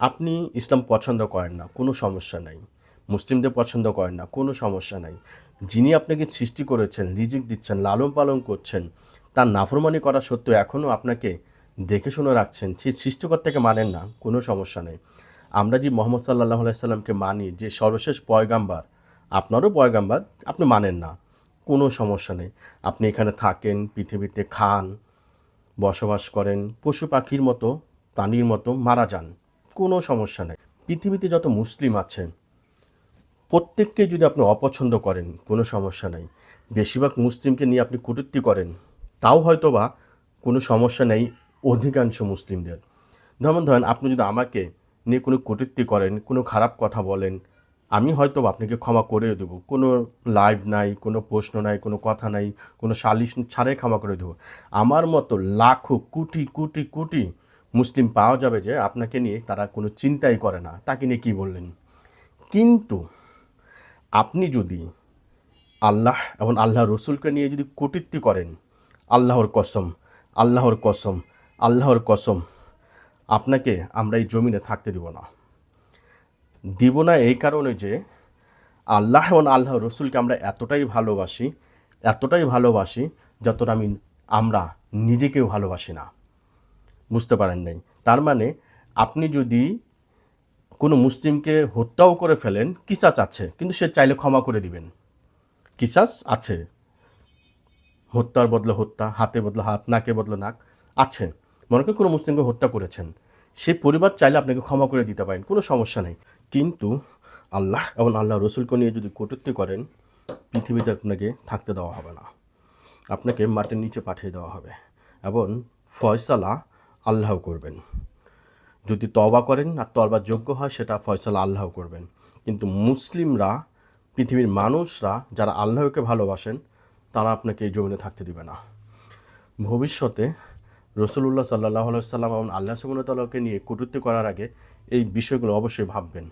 আপনি ইসলাম পছন্দ করেন না, কোনো সমস্যা নাই। মুসলিমদের পছন্দ করেন না, কোনো সমস্যা নাই। যিনি আপনাকে সৃষ্টি করেছেন, রিজিক দিচ্ছেন, লালন পালন করছেন, তার নাফরমানি করা সত্ত্বেও এখনও আপনাকে দেখে শুনে রাখছেন সেই সৃষ্টিকর্তাকে মানেন না, কোনো সমস্যা নেই। আমরা যে মোহাম্মদ সাল্লাহ সাল্লামকে মানি, যে সর্বশেষ পয়গাম্বার, আপনারও পয়গাম্বার, আপনি মানেন না, কোনো সমস্যা নেই। আপনি এখানে থাকেন, পৃথিবীতে খান, বসবাস করেন, পশু পাখির মতো, প্রাণীর মতো মারা যান। কোনো সমস্যা নেই। পৃথিবীতে যত মুসলিম আছে, প্রত্যেককে যদি আপনি অপছন্দ করেন, কোনো সমস্যা নেই। বেশিরভাগ মুসলিমকে নিয়ে আপনি কটূক্তি করেন, তাও হয়তো বা কোনো সমস্যা নেই অধিকাংশ মুসলিমদের। যেমন ধরেন, আপনি যদি আমাকে নিয়ে কোনো কটূক্তি করেন, কোনো খারাপ কথা বলেন, আমি হয়তো আপনাকে ক্ষমা করেও দেবো। কোনো লাইভ নাই, কোনো প্রশ্ন নাই, কোনো কথা নাই, কোনো সালিশ ছাড়াই ক্ষমা করে দেবো। আমার মতো লাখো, কোটি কোটি কোটি মুসলিম পাওয়া যাবে যে আপনাকে নিয়ে তারা কোনো চিন্তাই করে না। তাকে নিয়ে কী বললেন? কিন্তু আপনি যদি আল্লাহ এবং আল্লাহ রসুলকে নিয়ে যদি কটূক্তি করেন, আল্লাহর কসম আল্লাহর কসম আল্লাহর কসম, আপনাকে আমরা এই জমিনে থাকতে দিব না। দিব না এই কারণে যে আল্লাহ এবং আল্লাহ রসুলকে আমরা এতটাই ভালোবাসি এতটাই ভালোবাসি যতটা আমি আমরা নিজেকেও ভালোবাসি না। বুঝতে পারেন নাই। তার মানে আপনি যদি কোনো মুসলিমকে হত্যাও করে ফেলেন, কিসাস আছে, কিন্তু সে চাইলে ক্ষমা করে দিবেন। কিসাস আছে। হত্যার বদলে হত্যা, হাতে বদলে হাত, নাকে বদলে নাক আছে। মনে করেন কোনো মুসলিমকে হত্যা করেছেন। সে পরিবার চাইলে আপনাকে ক্ষমা করে দিতে পারেন, কোনো সমস্যা নেই। কিন্তু আল্লাহ এবং আল্লাহ রসুলকে নিয়ে যদি কটূক্তি করেন, পৃথিবীতে আপনাকে থাকতে দেওয়া হবে না। আপনাকে মাটির নিচে পাঠিয়ে দেওয়া হবে। এবং ফয়সালা আল্লাহ করবেন। যদি তবা করেন আর তবা যোগ্য হয়, সেটা ফয়সাল আল্লাহ করবেন। কিন্তু মুসলিমরা, পৃথিবীর মানুষরা যারা আল্লাহকে ভালোবাসেন, তারা আপনাকে এই জমিনে থাকতে দিবে না। ভবিষ্যতে রসুল্লাহ সাল্লাহ সাল্লাম এবং আল্লাহ সুবনতাল্লাহকে নিয়ে কটূর্তি করার আগে এই বিষয়গুলো অবশ্যই ভাববেন।